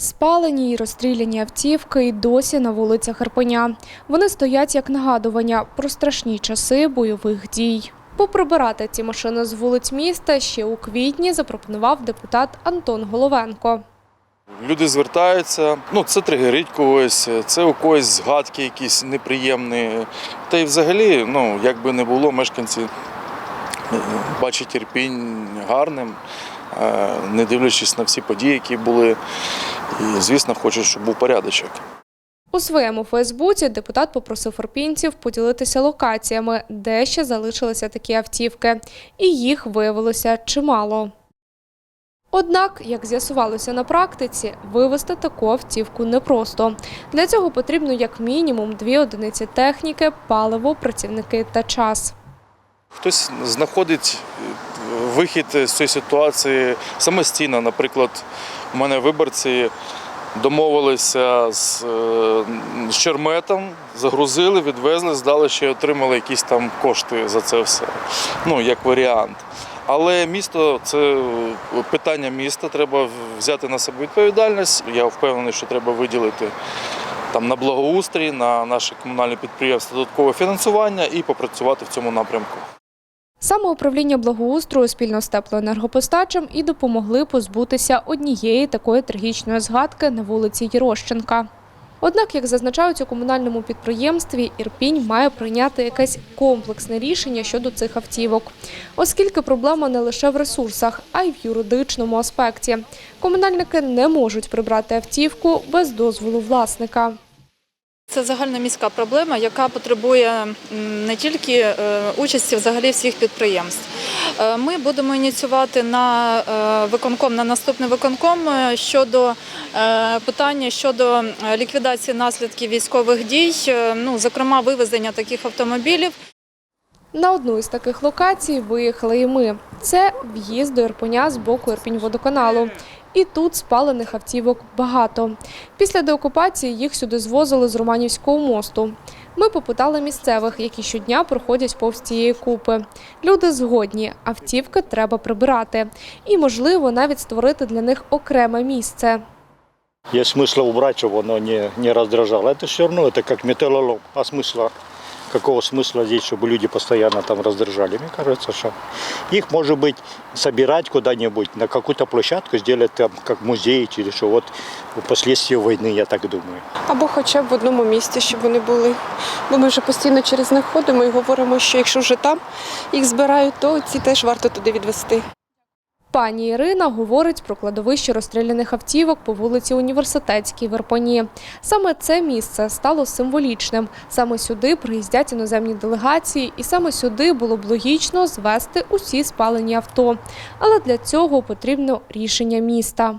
Спалені й розстріляні автівки й досі на вулицях Ірпеня. Вони стоять як нагадування про страшні часи бойових дій. Поприбирати ці машини з вулиць міста ще у квітні запропонував депутат Антон Головенко. Люди звертаються, ну це тригерить когось, це у когось згадки якісь неприємні. Та й взагалі, ну як би не було, мешканці бачать Ірпінь гарним, е, не дивлячись на всі події, які були. І, звісно, хочуть, щоб був порядочок. У своєму Фейсбуці депутат попросив ірпінців поділитися локаціями, де ще залишилися такі автівки, і їх виявилося чимало. Однак, як з'ясувалося на практиці, вивезти таку автівку непросто. Для цього потрібно як мінімум дві одиниці техніки, паливо, працівники та час. Хтось знаходить е, вихід з цієї ситуації самостійно. Наприклад, у мене виборці домовилися з, е, Черметом, загрузили, відвезли, здали ще отримали якісь там кошти за це все. Ну, як варіант. Але місто це е, питання міста, треба взяти на себе відповідальність. Я впевнений, що треба виділити там на благоустрій, на наші комунальні підприємства додаткове фінансування і попрацювати в цьому напрямку. Саме управління благоустрою спільно з теплоенергопостачем і допомогли позбутися однієї такої трагічної згадки на вулиці Єрощенка. Однак, як зазначають у комунальному підприємстві, Ірпінь має прийняти якесь комплексне рішення щодо цих автівок, оскільки проблема не лише в ресурсах, а й в юридичному аспекті. Комунальники не можуть прибрати автівку без дозволу власника. Це загальноміська проблема, яка потребує не тільки е, участі взагалі всіх підприємств. Е, Ми будемо ініціювати на е, виконком на наступний виконком щодо питання щодо ліквідації наслідків військових дій, ну зокрема вивезення таких автомобілів. На одну із таких локацій виїхали і ми. Це в'їзд до Ірпеня з боку Ірпінь-водоканалу. І тут спалених автівок багато. Після деокупації їх сюди звозили з Романівського мосту. Ми попитали місцевих, які щодня проходять повз цієї купи. Люди згодні, автівки треба прибирати. І, можливо, навіть створити для них окреме місце. Есть смысл убрать, чтобы оно не, не раздражало. Это все равно, это как металлолом. А смысла, какого смысла здесь, чтобы люди постоянно там раздражали? Мне кажется, что их, может быть, собирать куда-нибудь, на какую-то площадку, сделать там как музей, или что вот последствия войны, я так думаю. Або хоча б в одному місці, щоб вони були. Бо ми вже постійно через них ходимо і говоримо, що якщо вже там їх збирають, то ці теж варто туди відвести. Пані Ірина говорить про кладовище розстріляних автівок по вулиці Університетській в Ірпені. Саме це місце стало символічним. Саме сюди приїздять іноземні делегації, і саме сюди було б логічно звести усі спалені авто. Але для цього потрібно рішення міста.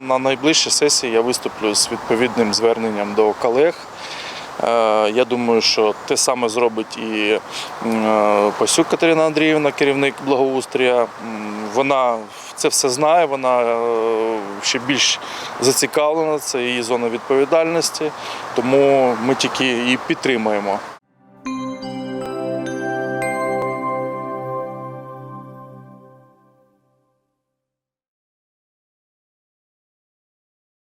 На найближчій сесії я виступлю з відповідним зверненням до колег. Е, Я думаю, що те саме зробить і е, Пасюк Катерина Андріївна, керівник благоустрія. Вона це все знає, вона е, ще більш зацікавлена, це її зона відповідальності, тому ми тільки її підтримуємо.